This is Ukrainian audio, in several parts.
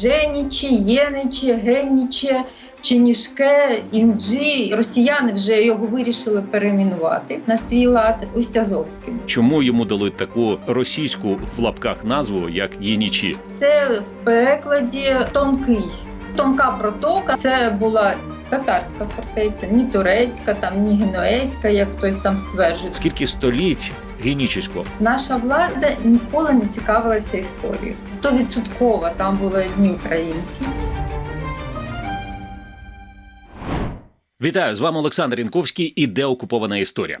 Дженіче, Єничі, Генніче, Чинішке, Інджі. Росіяни вже його вирішили перейменувати на свій лад Устязовським. Чому йому дали таку російську в лапках назву, як Єнічі? Це в перекладі тонкий. Тонка протока це була татарська фортеця, ні турецька, там ні генуезька, як хтось там стверджує. Скільки століть генічесько? Наша влада ніколи не цікавилася історією. Стовідсотково там були одні українці. Вітаю з вами Олександр Інковський і де окупована історія.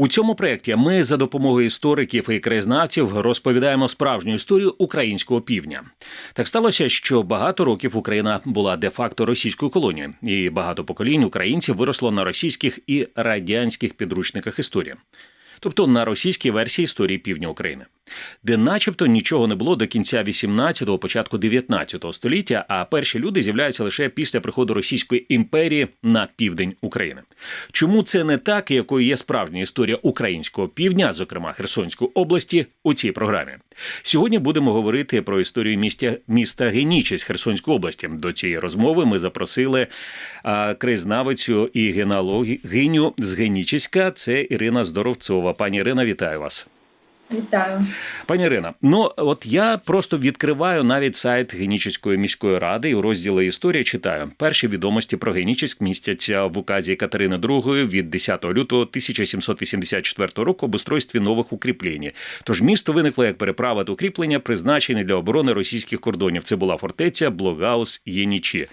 У цьому проєкті ми за допомогою істориків і краєзнавців розповідаємо справжню історію українського півдня. Так сталося, що багато років Україна була де-факто російською колонією, і багато поколінь українців виросло на російських і радянських підручниках історії, тобто на російській версії історії півдня України, де, начебто, нічого не було до кінця 18-го, початку 19-го століття, а перші люди з'являються лише після приходу Російської імперії на південь України. Чому це не так, і якою є справжня історія українського півдня, зокрема Херсонської області, у цій програмі? Сьогодні будемо говорити про історію міста, міста Генічесть Херсонської області. До цієї розмови ми запросили а, краєзнавицю і генеалогиню з Генічеська. Це Ірина Здоровцова. Пані Ірина, вітаю вас. Вітаю. Пані Ірина, ну от я просто відкриваю навіть сайт Генічеської міської ради і у розділі історія читаю перші відомості про Генічеськ містяться в указі Катерини II від 10 лютого 1784 року об устройстві нових укріплень. Тож місто виникло як переправа та укріплення, призначені для оборони російських кордонів. Це була фортеця Блогаус Єнічі.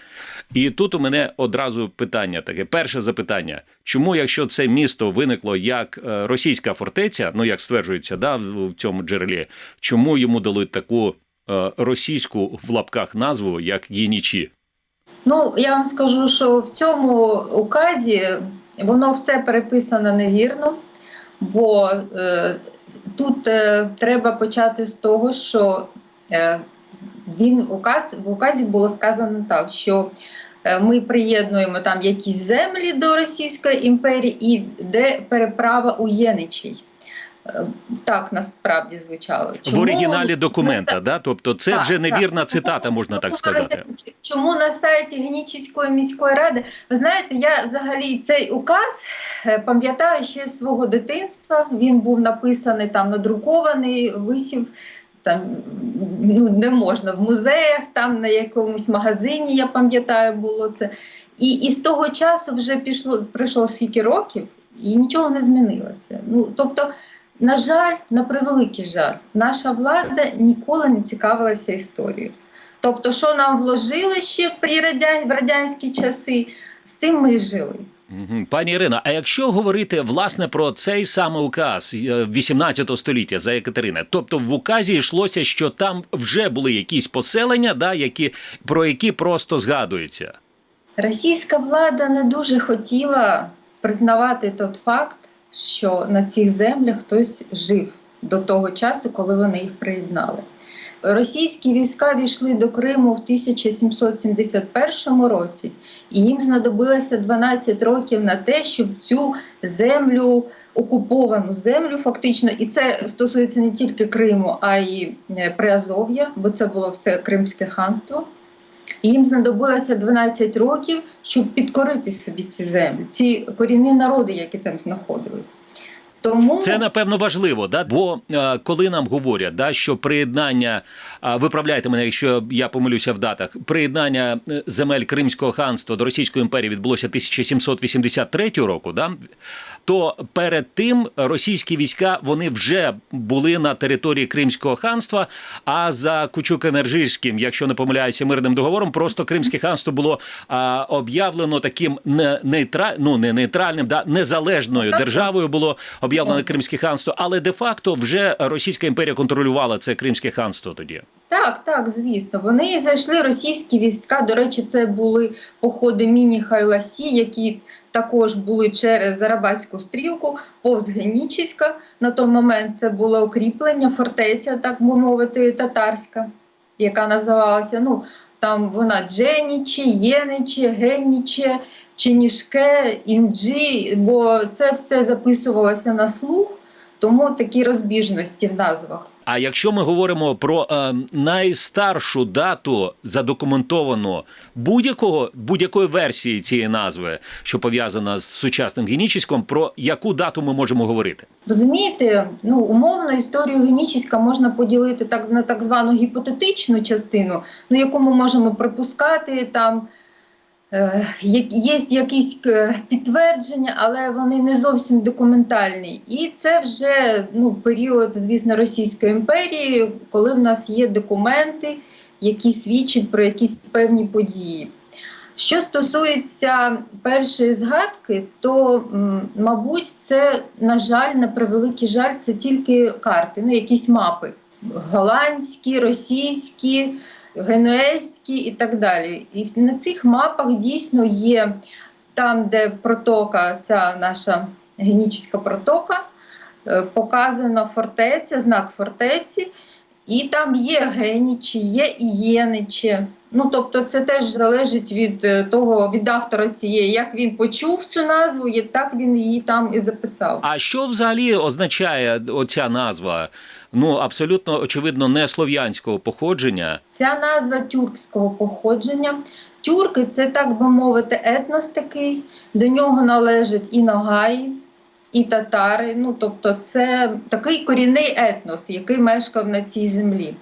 І тут у мене одразу питання таке: перше запитання: чому, якщо це місто виникло як е, російська фортеця, ну як стверджується, да, в цьому джерелі, чому йому дали таку е, російську в лапках назву як Єнічі? Ну я вам скажу, що в цьому указі воно все переписано невірно, бо е, тут е, треба почати з того, що е, він указ в указі було сказано так, що е, ми приєднуємо там якісь землі до Російської імперії, і де переправа у Єничій. Так насправді звучало. в оригіналі документа, да? тобто це Так, вже невірна так. цитата, можна так сказати. Чому на сайті Генічеської міської ради? Ви знаєте, я взагалі цей указ е, пам'ятаю ще з свого дитинства. Він був написаний там, надрукований, висів там ну, не можна в музеях, там на якомусь магазині, я пам'ятаю, було це. І, і з того часу вже пішло пройшло скільки років, і нічого не змінилося. Ну тобто. На жаль, на превеликий жаль, наша влада ніколи не цікавилася історією. Тобто, що нам вложили ще при радя... в радянські часи, з тим ми і жили. Пані Ірина, а якщо говорити власне про цей саме указ е, 18 століття за Екатерини, тобто в указі йшлося, що там вже були якісь поселення, да, які, про які просто згадуються. Російська влада не дуже хотіла признавати той факт, що на цих землях хтось жив до того часу, коли вони їх приєднали. Російські війська війшли до Криму в 1771 році, і їм знадобилося 12 років на те, щоб цю землю, окуповану землю, фактично, і це стосується не тільки Криму, а й е, Приазов'я, бо це було все Кримське ханство. І їм знадобилося 12 років, щоб підкорити собі ці землі, ці корінні народи, які там знаходились. Тому Це напевно важливо, да? бо е, коли нам говорять, да, що приєднання, а, виправляйте мене, якщо я помилюся в датах, приєднання е, земель Кримського ханства до Російської імперії відбулося 1783 року, да? то перед тим російські війська вони вже були на території Кримського ханства. А за Кучук-Енержийським, якщо не помиляюся, мирним договором, просто Кримське ханство було а, об'явлено таким не, нейтра... ну, не нейтральним, да, незалежною державою було об'явлене Кримське ханство, але де-факто вже Російська імперія контролювала це Кримське ханство тоді. Так, так, звісно. Вони зайшли російські війська. До речі, це були походи міні Хайласі, які також були через Зарабатську стрілку, повз Генічіська. На той момент це було укріплення, фортеця, так би мовити, татарська, яка називалася. Ну там вона Дженіче, Єниче, Геніче, Чинішке, Інджі, бо це все записувалося на слух. Тому такі розбіжності в назвах. А якщо ми говоримо про е, найстаршу дату задокументовану будь-якого будь-якої версії цієї назви, що пов'язана з сучасним генічіськом, про яку дату ми можемо говорити? Розумієте, ну умовно історію генічіська можна поділити так на так звану гіпотетичну частину, ну яку ми можемо припускати там. Е, Є якісь е, підтвердження, але вони не зовсім документальні. І це вже ну, період, звісно, Російської імперії, коли в нас є документи, які свідчать про якісь певні події. Що стосується першої згадки, то, мабуть, це, на жаль, на превеликий жаль, це тільки карти, ну, якісь мапи. Голландські, російські, генуезькі і так далі. І на цих мапах дійсно є там, де протока, ця наша генічна протока, е, показана фортеця, знак фортеці, і там є генічі, є ієничі. Ну, тобто, це теж залежить від е, того, від автора цієї, як він почув цю назву, і так він її там і записав. А що взагалі означає оця назва? Ну абсолютно очевидно, не слов'янського походження. Ця назва тюркського походження. Тюрки це, так би мовити, етнос такий, до нього належать і нагаї, і татари. Ну, тобто, це такий корінний етнос, який мешкав на цій землі.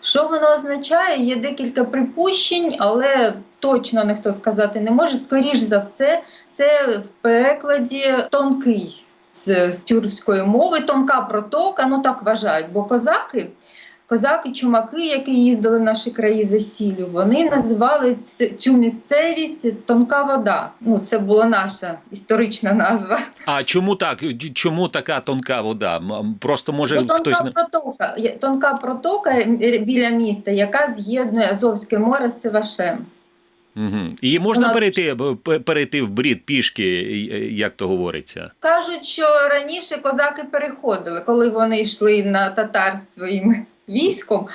Що воно означає? Є декілька припущень, але точно ніхто сказати не може. Скоріш за все, це в перекладі тонкий з, з тюркської мови, тонка протока, ну так вважають, бо козаки. Козаки, чумаки, які їздили в наші краї за сіллю, вони називали цю місцевість тонка вода. Ну, це була наша історична назва. А чому так? Чому така тонка вода? Просто може Ну, тонка хтось не протока, тонка протока біля міста, яка з'єднує Азовське море з Севашем. Угу. її можна Вона- перейти перейти в брід пішки, як то говориться. Кажуть, що раніше козаки переходили, коли вони йшли на татар з своїм військом,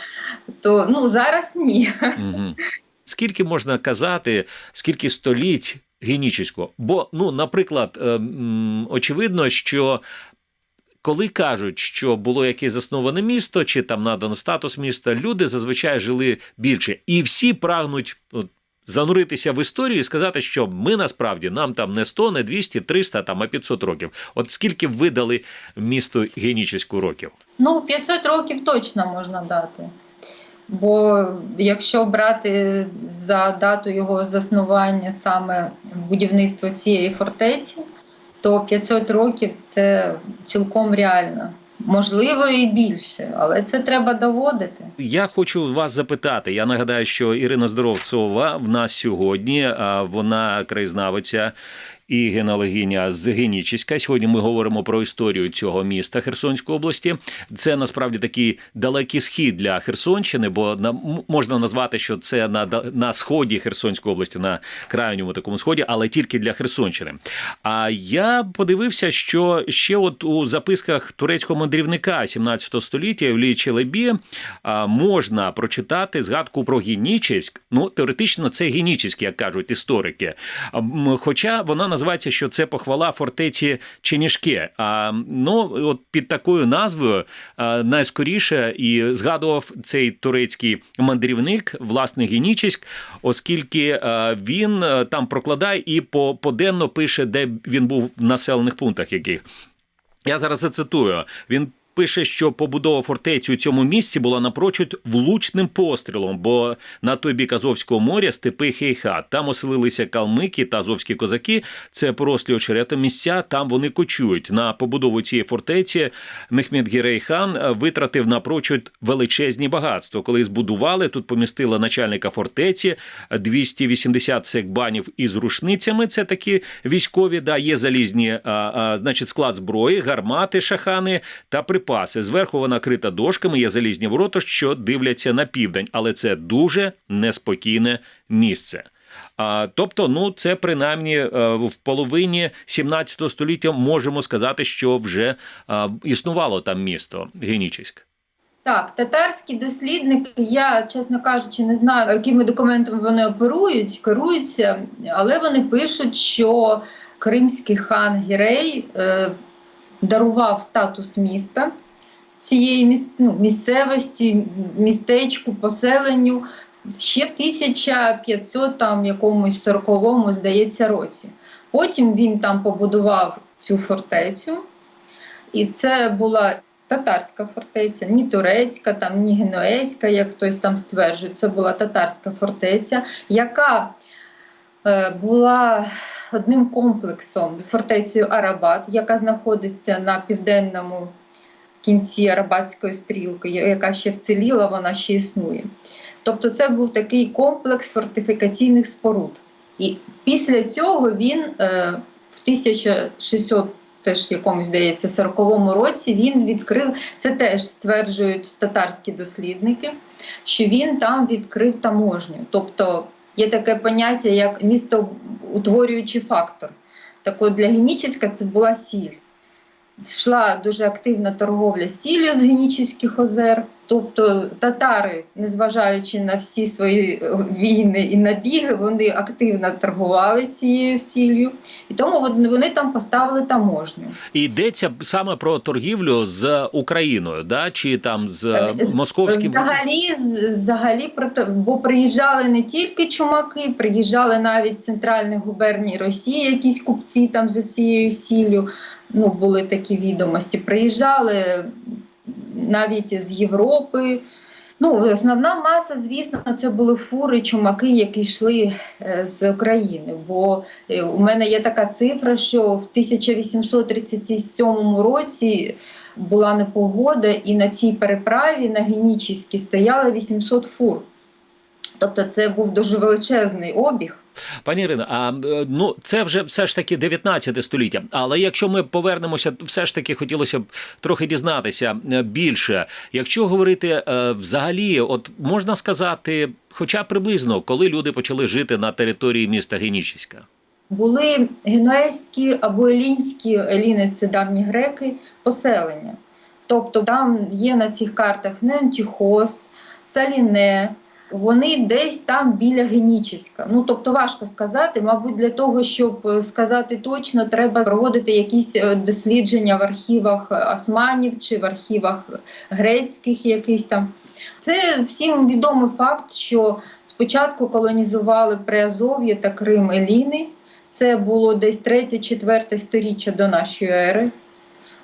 то ну зараз ні. Угу. Скільки можна казати, скільки століть генічеського? Бо, ну, наприклад, ем, очевидно, що. Коли кажуть, що було якесь засноване місто, чи там надано статус міста, люди зазвичай жили більше, і всі прагнуть от, зануритися в історію і сказати, що ми насправді нам там не 100, не 200, 300, там, а 500 років. От скільки б ви дали місту генічеську років? Ну, 500 років точно можна дати. Бо якщо брати за дату його заснування саме будівництво цієї фортеці, то 500 років це цілком реально. Можливо, і більше, але це треба доводити. Я хочу вас запитати. Я нагадаю, що Ірина Здоровцова в нас сьогодні. а, Вона краєзнавиця і генеалогиня з Генічіська. Сьогодні ми говоримо про історію цього міста Херсонської області. Це насправді такий далекий схід для Херсонщини, бо на можна назвати, що це на, на сході Херсонської області, на крайньому такому сході, але тільки для Херсонщини. А я подивився, що ще от у записках турецького мандрівника 17 століття Евлії Челебі можна прочитати згадку про Генічеськ. Ну, теоретично, це Генічеськ, як кажуть історики. Хоча вона називається, що це похвала фортеці Ченішке. А, ну, от під такою назвою найскоріше і згадував цей турецький мандрівник, власне, Генічиськ, оскільки він там прокладає і по, поденно пише, де він був в населених пунктах яких. Я зараз зацитую. Він пише, що побудова фортеці у цьому місці була напрочуд влучним пострілом, бо на той бік Азовського моря степи Хейхат. Там оселилися калмики та азовські козаки. Це порослі очеретом місця. Там вони кочують. На побудову цієї фортеці Мехмед Гірейхан витратив напрочуд величезні багатства. Коли збудували, тут помістили начальника фортеці 280 секбанів із рушницями. Це такі військові. Да, є залізні, а, а, значить, склад зброї, гармати, шахани та припаси. Зверху вона крита дошками, є залізні ворота, що дивляться на південь, але це дуже неспокійне місце. А, тобто, ну це принаймні е, в половині 17 століття можемо сказати, що вже е, існувало там місто Генічеськ. Так, татарські дослідники, я, чесно кажучи, не знаю, якими документами вони оперують, керуються, але вони пишуть, що кримський хан Гірей е, дарував статус міста цієї ну, місцевості, містечку, поселенню ще в 1500 там якомусь 40-му, здається, році. Потім він там побудував цю фортецю, і це була татарська фортеця, ні турецька, там, ні генуезька, як хтось там стверджує. Це була татарська фортеця, яка була одним комплексом з фортецею Арабат, яка знаходиться на південному кінці Арабатської стрілки, яка ще вціліла, вона ще існує. Тобто це був такий комплекс фортифікаційних споруд. І після цього він е, в 1600 теж якомусь здається 40-му році він відкрив це теж стверджують татарські дослідники, що він там відкрив таможню. Тобто є таке поняття як містоутворюючий фактор. Так от для Генічеська це була сіль. Йшла дуже активна торговля сіллю з Генічеських озер. Тобто татари, незважаючи на всі свої е, війни і набіги, вони активно торгували цією сіллю, і тому вони там поставили таможню. І йдеться саме про торгівлю з Україною, да? чи там з Е, московським Взагалі, взагалі бо приїжджали не тільки чумаки, приїжджали навіть з центральних губерній Росії, якісь купці там за цією сіллю. Ну, були такі відомості. Приїжджали навіть з Європи. Ну, основна маса, звісно, це були фури, чумаки, які йшли е, з України. Бо е, у мене є така цифра, що в 1837 році була непогода, і на цій переправі на Генічіській стояло 800 фур. Тобто це був дуже величезний обіг. Пані Ірино, а е, ну це вже все ж таки 19 століття. Але якщо ми повернемося, все ж таки хотілося б трохи дізнатися е, більше. Якщо говорити е, взагалі, от можна сказати, хоча приблизно, коли люди почали жити на території міста Генічіська. Були генуезькі або елінські, еліни це давні греки, поселення. Тобто там є на цих картах Неонтіхос, Саліне, вони десь там біля Генічеська. Ну тобто важко сказати. Мабуть, для того, щоб е, сказати точно, треба проводити якісь е, дослідження в архівах османів чи в архівах грецьких якийсь там. Це всім відомий факт, що спочатку колонізували Приазов'я та Крим Еліни. Це було десь 3-4 сторіччя до нашої ери.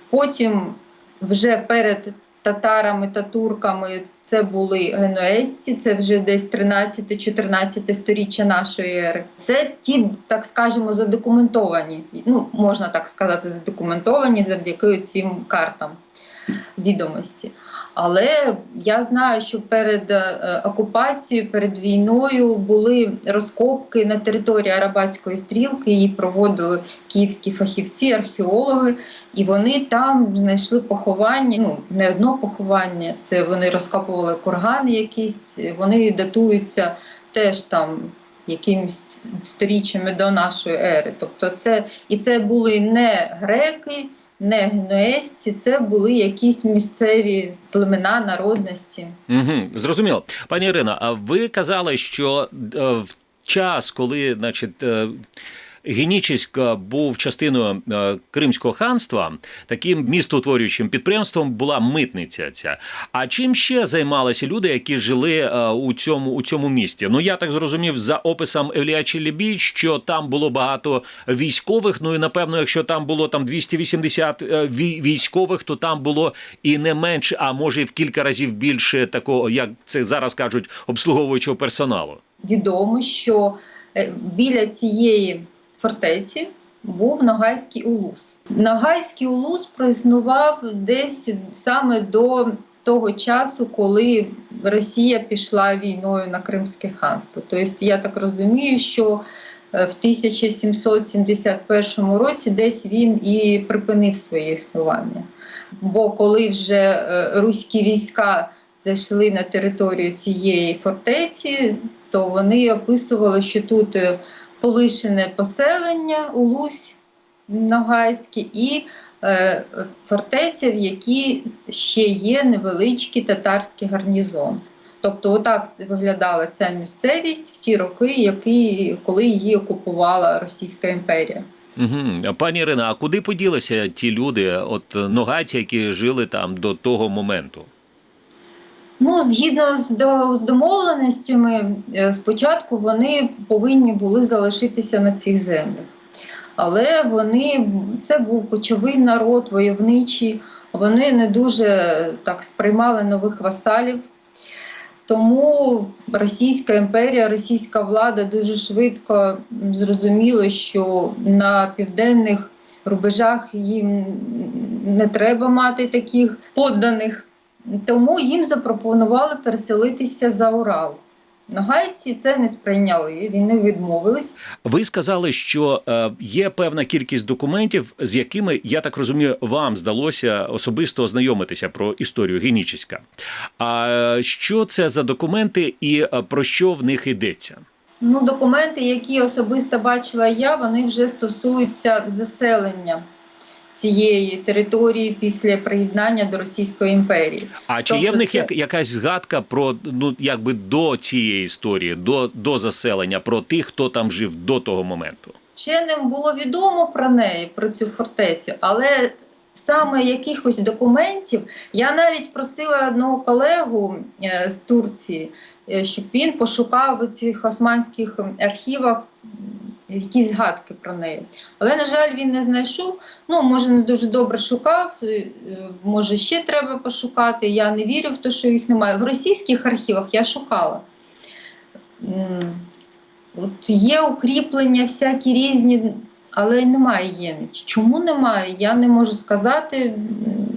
Потім, вже перед татарами та турками, це були генуезці, це вже десь 13-14 сторіччя нашої ери. Це ті, так скажемо, задокументовані, ну можна так сказати, задокументовані завдяки цим картам відомості. Але я знаю, що перед е, окупацією, перед війною були розкопки на території Арабатської стрілки. Її проводили київські фахівці, археологи, і вони там знайшли поховання. Ну не одно поховання. Це вони розкопували кургани, якісь вони датуються теж там. Якимось сторіччями до нашої ери, тобто це і це були не греки, не генуезці, це були якісь місцеві племена народності. Угу, зрозуміло. Пані Ірина, а ви казали, що е, в час, коли, значить, Генічеськ був частиною е, Кримського ханства, таким містоутворюючим підприємством була митниця. Ця. А чим ще займалися люди, які жили е, у цьому у цьому місті? Ну я так зрозумів за описом Евлія Челібій, що там було багато військових. Ну і напевно, якщо там було там 280 е, вій- військових, то там було і не менше, а може і в кілька разів більше такого, як це зараз кажуть, обслуговуючого персоналу. Відомо, що біля цієї фортеці був Ногайський улус. Ногайський улус проіснував десь саме до того часу, коли Росія пішла війною на Кримське ханство. Тобто, я так розумію, що е, в 1771 році десь він і припинив своє існування. Бо коли вже е, руські війська зайшли на територію цієї фортеці, то вони описували, що тут е, полишене поселення Улусь Ногайське і е, фортеця, в якій ще є невеличкий татарський гарнізон. Тобто, отак виглядала ця місцевість в ті роки, які, коли її окупувала Російська імперія. Угу. Пані Ірина, а куди поділися ті люди, от ногайці, які жили там до того моменту? Ну, згідно з, до, з домовленостями, е, спочатку вони повинні були залишитися на цих землях. Але вони це був кочовий народ, войовничий. Вони не дуже так сприймали нових васалів. Тому Російська імперія, російська влада дуже швидко зрозуміла, що на південних рубежах їм не треба мати таких подданих. Тому їм запропонували переселитися за Урал. Ногайці це не сприйняли, вони відмовились. Ви сказали, що е, є певна кількість документів, з якими я так розумію, вам здалося особисто ознайомитися про історію генічеська. А е, що це за документи і е, про що в них йдеться? Ну, документи, які особисто бачила я, вони вже стосуються заселення цієї території після приєднання до Російської імперії. А чи є Тобто в них це- як, якась згадка про ну якби до цієї історії, до, до заселення, про тих, хто там жив до того моменту? Вченим було відомо про неї, про цю фортецю, але саме якихось документів я навіть просила одного колегу е, з Турції, е, щоб він пошукав у цих османських архівах якісь згадки про неї. Але, на жаль, він не знайшов. Ну, може, не дуже добре шукав, е, е, може, ще треба пошукати. Я не вірю в те, що їх немає. В російських архівах я шукала. От є укріплення всякі різні, але немає єнич. Чому немає? Я не можу сказати.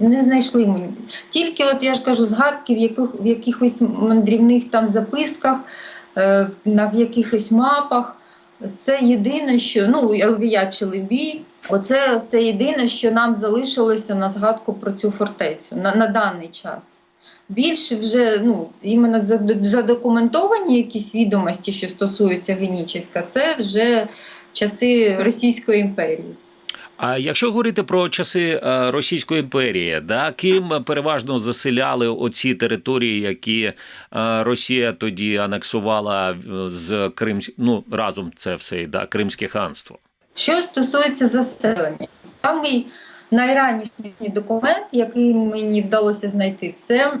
Не знайшли мені. Тільки, от я ж кажу, згадки в, яких, в якихось мандрівних там записках, е, на якихось мапах. Це єдине, що ну Елвіячили бій. Оце все єдине, що нам залишилося на згадку про цю фортецю на, на даний час. Більше вже ну іменно зад- задокументовані якісь відомості, що стосуються Генічеська, це вже часи Російської імперії. А якщо говорити про часи е, Російської імперії, да, ким переважно заселяли оці території, які е, Росія тоді анексувала е, з Крим, ну разом це все да, Кримське ханство? Що стосується заселення, самий найранішній документ, який мені вдалося знайти, це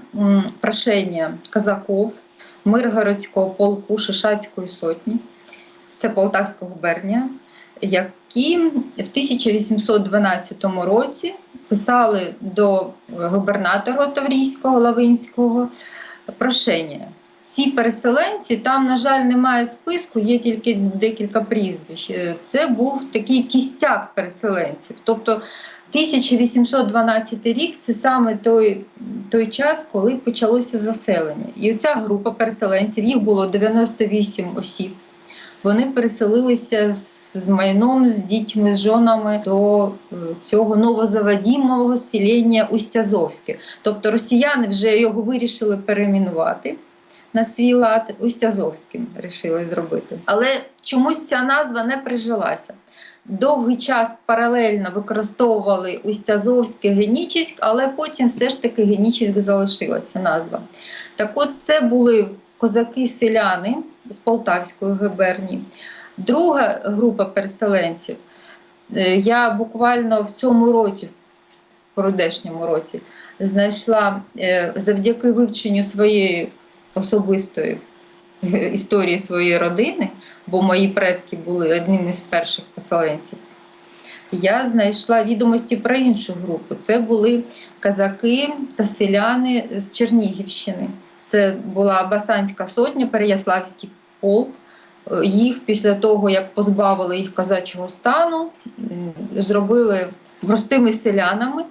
прошення казаков Миргородського полку Шишацької сотні, це Полтавська губернія, які в 1812 році писали до губернатора Таврійського Лавинського прошення. Ці переселенці, там, на жаль, немає списку, є тільки декілька прізвищ. Е, Це був такий кістяк переселенців. Тобто 1812 рік це саме той, той час, коли почалося заселення. І оця група переселенців, їх було 98 осіб. Вони переселилися з, з майном, з дітьми, з жонами до е, цього новозаводімого селення Устязовське. Тобто росіяни вже його вирішили перейменувати на свій лад Устязовським рішили зробити. Але чомусь ця назва не прижилася. Довгий час паралельно використовували Устязовське Генічіськ, але потім все ж таки Генічіськ залишилася назва. Так от це були козаки-селяни з Полтавської губернії. Друга група переселенців. е, Я буквально в цьому році, в породешньому році, знайшла е, завдяки вивченню своєї особистої е, історії своєї родини, бо мої предки були одним із перших поселенців. Я знайшла відомості про іншу групу. Це були казаки та селяни з Чернігівщини. Це була Басанська сотня, Переяславський полк. Їх після того, як позбавили їх козачого стану, зробили простими селянами.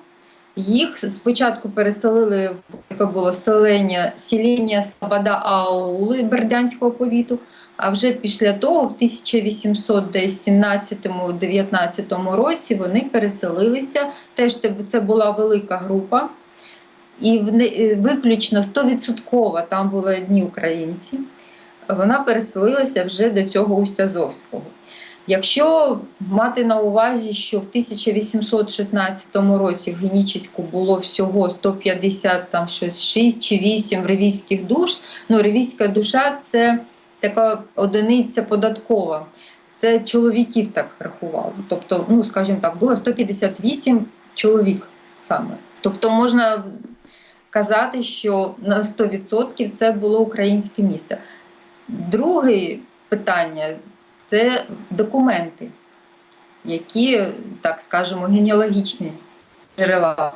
Їх спочатку переселили в яке було селення селення Слобода Аули Бердянського повіту. А вже після того, в 1817-19 році, вони переселилися. Теж це була велика група, і е, виключно 100% там були одні українці. Вона переселилася вже до цього Устязовського. Якщо мати на увазі, що в 1816 році в Генічеську було всього 150 там щось 6 чи 8 ревізьких душ, ну ревізька душа це така одиниця податкова. Це чоловіків так рахували. Тобто, ну скажімо так, було 158 чоловік саме. Тобто можна казати, що на 100% це було українське місто. Друге питання це документи, які, так скажемо, генеалогічні джерела.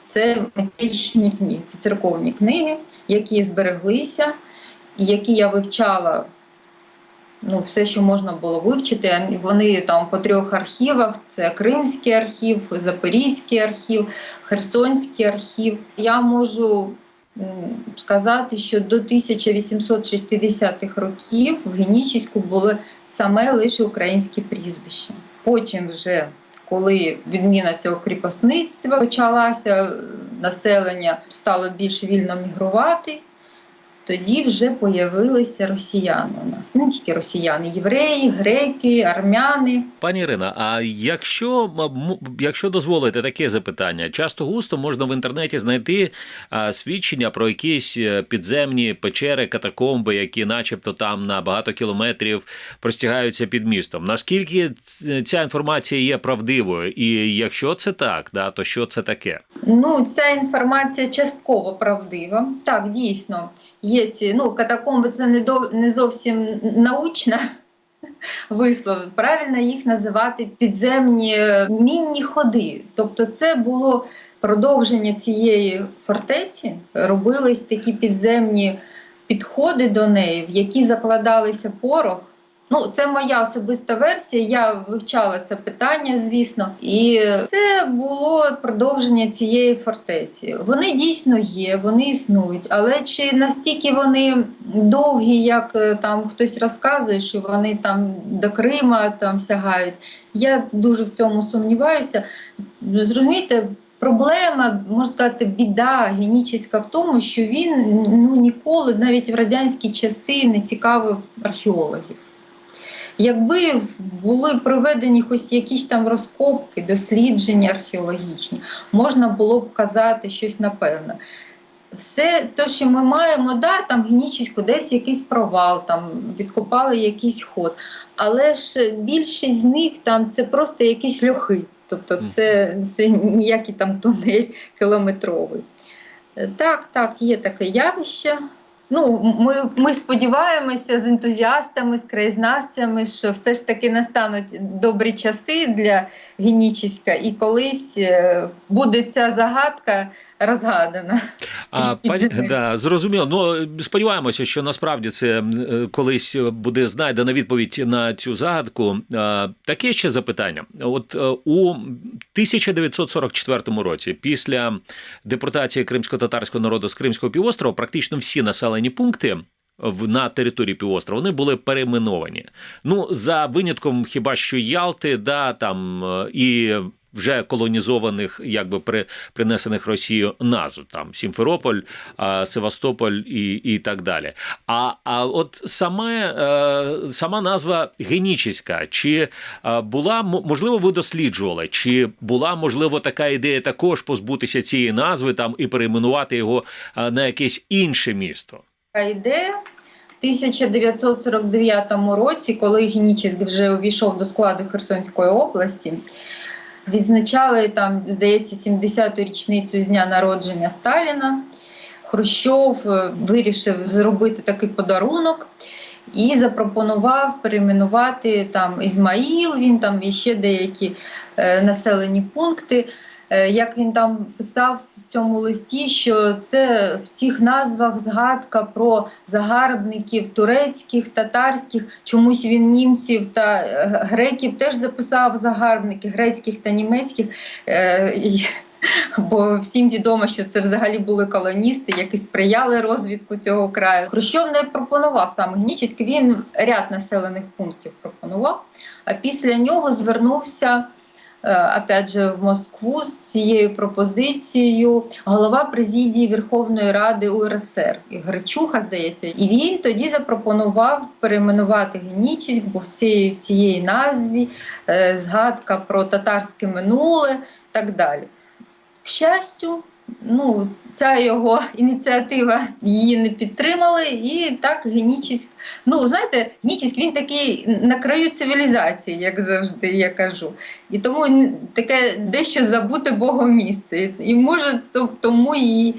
Це метричні книги, це церковні книги, які збереглися, і які я вивчала ну, все, що можна було вивчити. Вони там по трьох архівах: це Кримський архів, Запорізький архів, Херсонський архів. Я можу сказати, що до 1860-х років в Генічеську були саме лише українські прізвища. Потім вже коли відміна цього кріпосництва почалася, населення стало більш вільно мігрувати, тоді вже появилися росіяни у нас. Не тільки росіяни, євреї, греки, армяни. Пані Ірина, а якщо якщо дозволите таке запитання, часто густо можна в інтернеті знайти свідчення про якісь е, підземні печери, катакомби, які, начебто, там на багато кілометрів простягаються під містом. Наскільки ця інформація є правдивою? І якщо це так, да, то що це таке? Ну, ця інформація частково правдива. Так, дійсно, є ці ну, катакомби це не, до, не зовсім научна вислов. Правильно їх називати підземні е, мінні ходи. Тобто, це було продовження цієї фортеці, робились такі підземні підходи до неї, в які закладалися порох. Ну, це моя особиста версія. Я вивчала це питання, звісно, і це було продовження цієї фортеці. Вони дійсно є, вони існують, але чи настільки вони довгі, як е, там хтось розказує, що вони там до Крима там сягають? Я дуже в цьому сумніваюся. Зрозумієте, Проблема, можна сказати, біда генічеська в тому, що він ну ніколи, навіть в радянські часи, не цікавив археологів. Якби були проведені хоч якісь там розкопки, дослідження археологічні, можна було б казати щось напевне. Все те, що ми маємо, да, там генічесько, десь якийсь провал, там відкопали якийсь ход. Але ж більшість з них там це просто якісь льохи. Тобто це, це ніякий там тунель кілометровий. Так, так, є таке явище. Ну, ми, ми сподіваємося з ентузіастами, з краєзнавцями, що все ж таки настануть добрі часи для Генічіська, і колись е, буде ця загадка розгадана. А, пані, да, зрозуміло. Ну сподіваємося, що насправді це колись буде знайдена відповідь на цю загадку. Таке ще запитання. От е, у 1944 році, після депортації кримсько-татарського народу з Кримського півострова, практично всі населені пункти. На території півострова вони були перейменовані. Ну за винятком хіба що Ялти, да там е, і вже колонізованих, якби при, принесених Росією назв там Сімферополь, а, Севастополь і, і так далі. А, а от саме е, сама назва Генічеська, чи е, була можливо, ви досліджували, чи була можливо така ідея також позбутися цієї назви там і перейменувати його е, на якесь інше місто? Така ідея. В 1949 році, коли Генічеськ вже увійшов до складу Херсонської області, відзначали там, здається, 70-ту річницю з дня народження Сталіна. Хрущов е, вирішив зробити такий подарунок і запропонував перейменувати там Ізмаїл, він там і ще деякі е, населені пункти. Е, Як він там писав в цьому листі, що це в цих назвах згадка про загарбників турецьких, татарських, чомусь він німців та е, греків теж записав загарбники грецьких та німецьких. Е, Бо всім відомо, що це взагалі були колоністи, які сприяли розвідку цього краю. Хрущов не пропонував саме Генічеськ, він ряд населених пунктів пропонував, а після нього звернувся опять же в Москву з цією пропозицією голова президії Верховної Ради УРСР Гречуха, здається, і він тоді запропонував перейменувати генічість, бо в цій в цієї назві е, згадка про татарське минуле так далі. К щастю, ну, ця його ініціатива її не підтримали, і так Генічіськ. Ну, знаєте, Генічіськ він такий на краю цивілізації, як завжди я кажу. І тому таке дещо забуте Богом місце. І, може, це тому і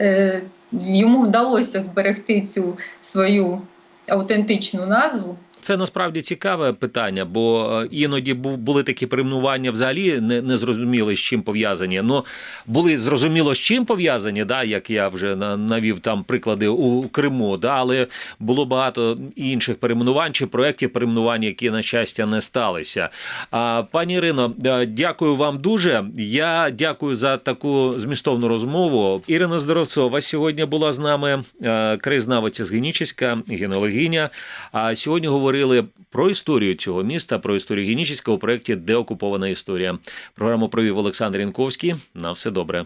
е, йому вдалося зберегти цю свою автентичну назву. Це насправді цікаве питання, бо е, іноді були такі перейменування взагалі не, не зрозуміли, з чим пов'язані. Ну були зрозуміло, з чим пов'язані, да, як я вже навів там приклади у Криму, да, але було багато інших перейменувань чи проєктів перейменувань, які на щастя не сталися. А пані Ірино, е, дякую вам дуже. Я дякую за таку змістовну розмову. Ірина Здоровцова сьогодні була з нами, е, краєзнавиця з Генічеська, генеалогиня. А сьогодні говорили про історію цього міста, про історію Генічеська у проєкті Деокупована історія. Програму провів Олександр Янковський. На все добре.